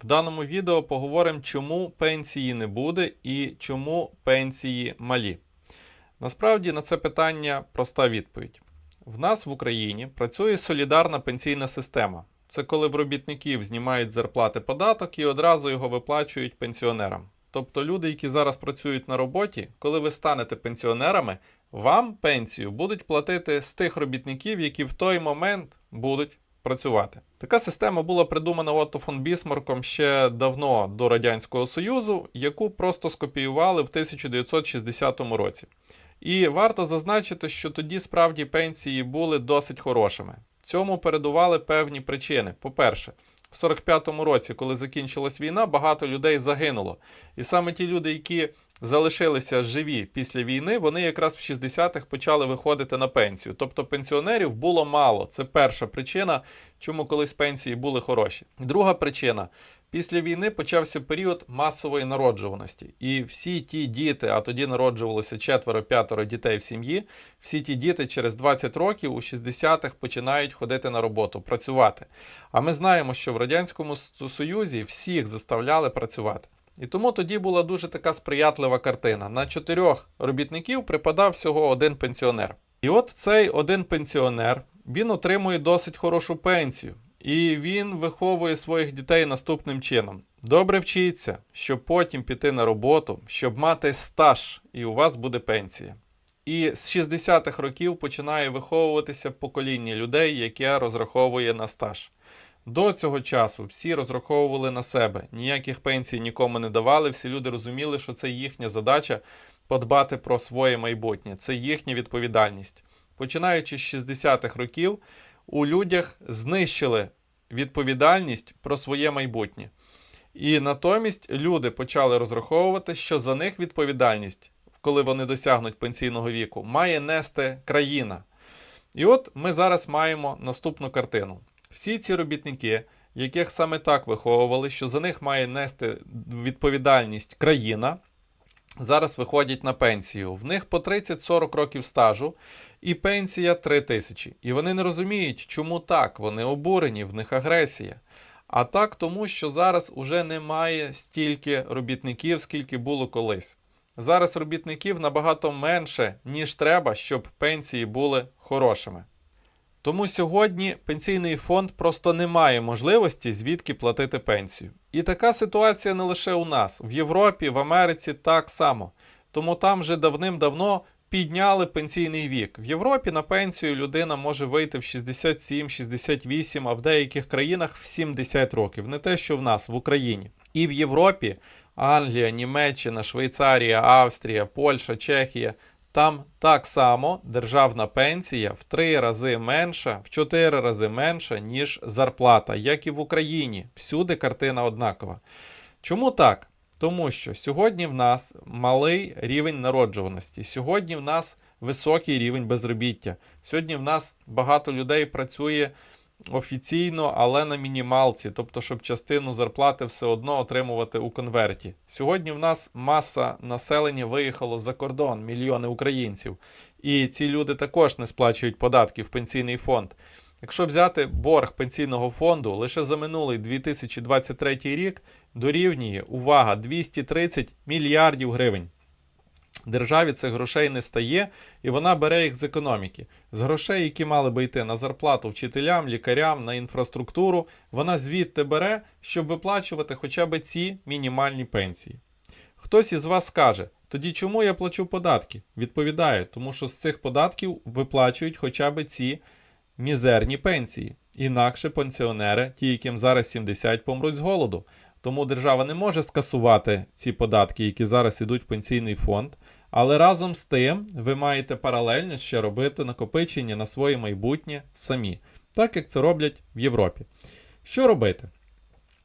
В даному відео поговоримо, чому пенсії не буде і чому пенсії малі. Насправді на це питання проста відповідь. В нас в Україні працює солідарна пенсійна система. Це коли в робітників знімають зарплати податок і одразу його виплачують пенсіонерам. Тобто люди, які зараз працюють на роботі, коли ви станете пенсіонерами, вам пенсію будуть платити з тих робітників, які в той момент будуть працювати. Така система була придумана Отто фон Бісмарком ще давно до Радянського Союзу, яку просто скопіювали в 1960 році. І варто зазначити, що тоді справді пенсії були досить хорошими. Цьому передували певні причини. По-перше, в 45-му році, коли закінчилась війна, багато людей загинуло. І саме ті люди, які залишилися живі після війни, вони якраз в 60-х почали виходити на пенсію. Тобто пенсіонерів було мало. Це перша причина, чому колись пенсії були хороші. Друга причина. Після війни почався період масової народжуваності, і всі ті діти, а тоді народжувалося четверо-п'ятеро дітей в сім'ї. Всі ті діти через 20 років у 60-х починають ходити на роботу, працювати. А ми знаємо, що в радянському Союзі всіх заставляли працювати. І тому тоді була дуже така сприятлива картина. На чотирьох робітників припадав всього один пенсіонер. І от цей один пенсіонер він отримує досить хорошу пенсію. І він виховує своїх дітей наступним чином: добре вчіться, щоб потім піти на роботу, щоб мати стаж, і у вас буде пенсія. І з 60-х років починає виховуватися покоління людей, яке розраховує на стаж. До цього часу всі розраховували на себе, ніяких пенсій нікому не давали. Всі люди розуміли, що це їхня задача подбати про своє майбутнє, це їхня відповідальність. Починаючи з 60-х років, у людях знищили відповідальність про своє майбутнє. І натомість люди почали розраховувати, що за них відповідальність, коли вони досягнуть пенсійного віку, має нести країна. І от ми зараз маємо наступну картину. Всі ці робітники, яких саме так виховували, що за них має нести відповідальність країна, зараз виходять на пенсію. В них по 30-40 років стажу і пенсія 3 тисячі. І вони не розуміють, чому так. Вони обурені, в них агресія. А так тому, що зараз уже немає стільки робітників, скільки було колись. Зараз робітників набагато менше, ніж треба, щоб пенсії були хорошими. Тому сьогодні пенсійний фонд просто не має можливості звідки платити пенсію. І така ситуація не лише у нас, в Європі, в Америці так само. Тому там вже давним-давно підняли пенсійний вік. В Європі на пенсію людина може вийти в 67-68, а в деяких країнах в 70 років. Не те, що в нас в Україні. І в Європі Англія, Німеччина, Швейцарія, Австрія, Польща, Чехія. Там так само державна пенсія в 3 рази менша, в 4 рази менша, ніж зарплата, як і в Україні. Всюди картина однакова. Чому так? Тому що сьогодні в нас малий рівень народжуваності, сьогодні в нас високий рівень безробіття. Сьогодні в нас багато людей працює офіційно, але на мінімалці, тобто, щоб частину зарплати все одно отримувати у конверті. Сьогодні в нас маса населення виїхало за кордон, мільйони українців, і ці люди також не сплачують податки в пенсійний фонд. Якщо взяти борг пенсійного фонду лише за минулий 2023 рік дорівнює увага 230 мільярдів гривень. Державі цих грошей не стає, і вона бере їх з економіки. З грошей, які мали би йти на зарплату вчителям, лікарям, на інфраструктуру, вона звідти бере, щоб виплачувати хоча б ці мінімальні пенсії. Хтось із вас скаже, тоді чому я плачу податки? Відповідаю, тому що з цих податків виплачують хоча б ці мізерні пенсії. Інакше пенсіонери, ті, яким зараз 70, помруть з голоду. Тому держава не може скасувати ці податки, які зараз ідуть в пенсійний фонд. Але разом з тим ви маєте паралельно ще робити накопичення на своє майбутнє самі, так як це роблять в Європі. Що робити?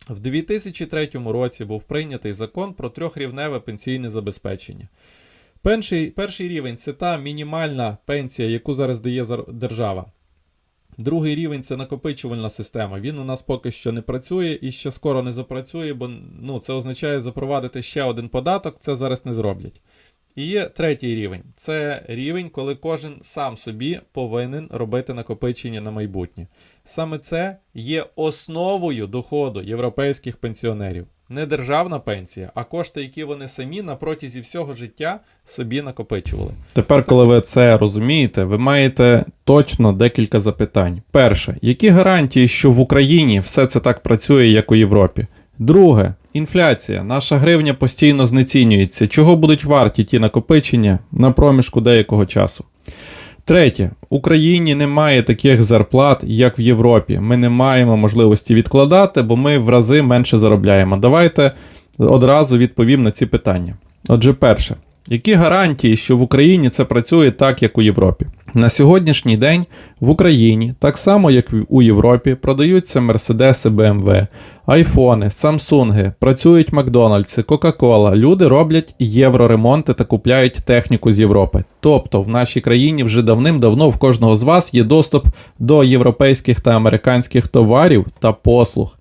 В 2003 році був прийнятий закон про трьохрівневе пенсійне забезпечення. Перший, перший рівень це та мінімальна пенсія, яку зараз дає держава. Другий рівень це накопичувальна система. Він у нас поки що не працює і ще скоро не запрацює, бо ну, це означає запровадити ще один податок, це зараз не зроблять. І є третій рівень це рівень, коли кожен сам собі повинен робити накопичення на майбутнє. Саме це є основою доходу європейських пенсіонерів. Не державна пенсія, а кошти, які вони самі на протязі всього життя собі накопичували. Тепер, коли ви це розумієте, ви маєте точно декілька запитань. Перше, які гарантії, що в Україні все це так працює, як у Європі? Друге, інфляція. Наша гривня постійно знецінюється. Чого будуть варті ті накопичення на проміжку деякого часу? Третє, Україні немає таких зарплат, як в Європі. Ми не маємо можливості відкладати, бо ми в рази менше заробляємо. Давайте одразу відповім на ці питання. Отже, перше, які гарантії, що в Україні це працює так, як у Європі? На сьогоднішній день в Україні, так само як у Європі, продаються Мерседеси BMW, айфони, Самсунги, працюють Макдональдси, Кока-Кола. Люди роблять євроремонти та купляють техніку з Європи. Тобто в нашій країні вже давним-давно в кожного з вас є доступ до європейських та американських товарів та послуг.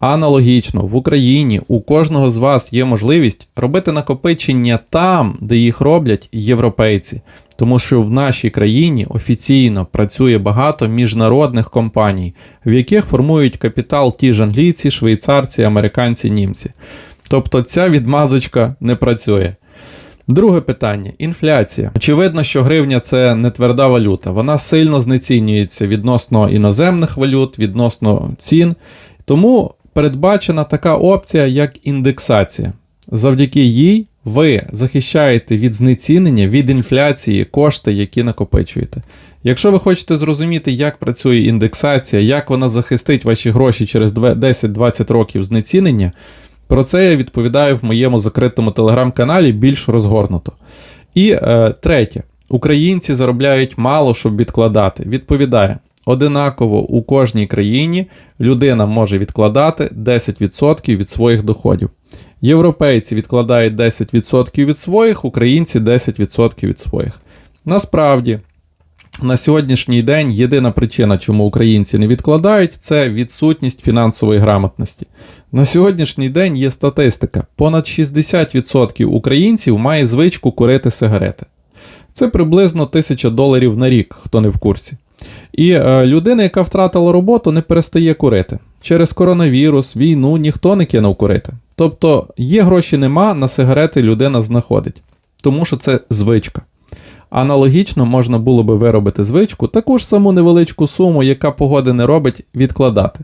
Аналогічно, в Україні у кожного з вас є можливість робити накопичення там, де їх роблять європейці, тому що в нашій країні офіційно працює багато міжнародних компаній, в яких формують капітал ті ж англійці, швейцарці, американці, німці. Тобто ця відмазочка не працює. Друге питання інфляція. Очевидно, що гривня це не тверда валюта. Вона сильно знецінюється відносно іноземних валют, відносно цін. Тому передбачена така опція, як індексація. Завдяки їй ви захищаєте від знецінення, від інфляції кошти, які накопичуєте. Якщо ви хочете зрозуміти, як працює індексація, як вона захистить ваші гроші через 10-20 років знецінення, про це я відповідаю в моєму закритому телеграм-каналі більш розгорнуто. І е, третє, українці заробляють мало, щоб відкладати. Відповідає. Одинаково у кожній країні людина може відкладати 10% від своїх доходів. Європейці відкладають 10% від своїх, українці 10% від своїх. Насправді, на сьогоднішній день єдина причина, чому українці не відкладають, це відсутність фінансової грамотності. На сьогоднішній день є статистика: понад 60% українців має звичку курити сигарети. Це приблизно 1000 доларів на рік, хто не в курсі. І е, людина, яка втратила роботу, не перестає курити. Через коронавірус, війну ніхто не кинув курити. Тобто є гроші нема, на сигарети людина знаходить, тому що це звичка. Аналогічно можна було би виробити звичку, таку ж саму невеличку суму, яка погоди не робить, відкладати.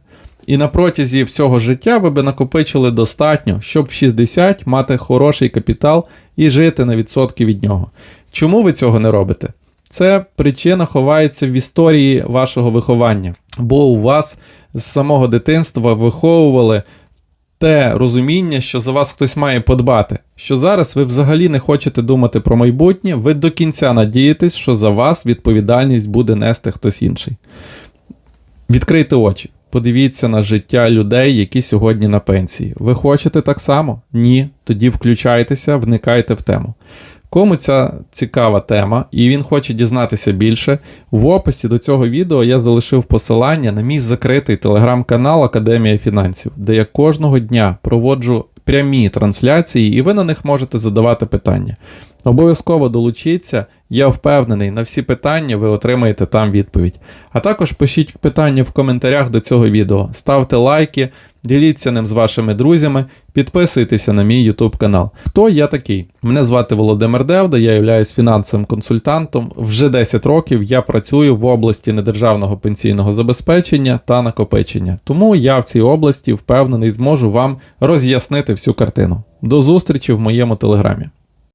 І на протязі всього життя ви би накопичили достатньо, щоб в 60 мати хороший капітал і жити на відсотки від нього. Чому ви цього не робите? Це причина ховається в історії вашого виховання, бо у вас з самого дитинства виховували те розуміння, що за вас хтось має подбати. Що зараз ви взагалі не хочете думати про майбутнє, ви до кінця надієтесь, що за вас відповідальність буде нести хтось інший. Відкрийте очі. Подивіться на життя людей, які сьогодні на пенсії. Ви хочете так само? Ні. Тоді включайтеся, вникайте в тему. Кому ця цікава тема і він хоче дізнатися більше, в описі до цього відео я залишив посилання на мій закритий телеграм-канал Академія фінансів, де я кожного дня проводжу прямі трансляції, і ви на них можете задавати питання. Обов'язково долучіться, я впевнений, на всі питання ви отримаєте там відповідь. А також пишіть питання в коментарях до цього відео, ставте лайки, діліться ним з вашими друзями, підписуйтеся на мій YouTube канал. Хто я такий? Мене звати Володимир Девда, я являюсь фінансовим консультантом. Вже 10 років я працюю в області недержавного пенсійного забезпечення та накопичення. Тому я в цій області впевнений зможу вам роз'яснити всю картину. До зустрічі в моєму телеграмі.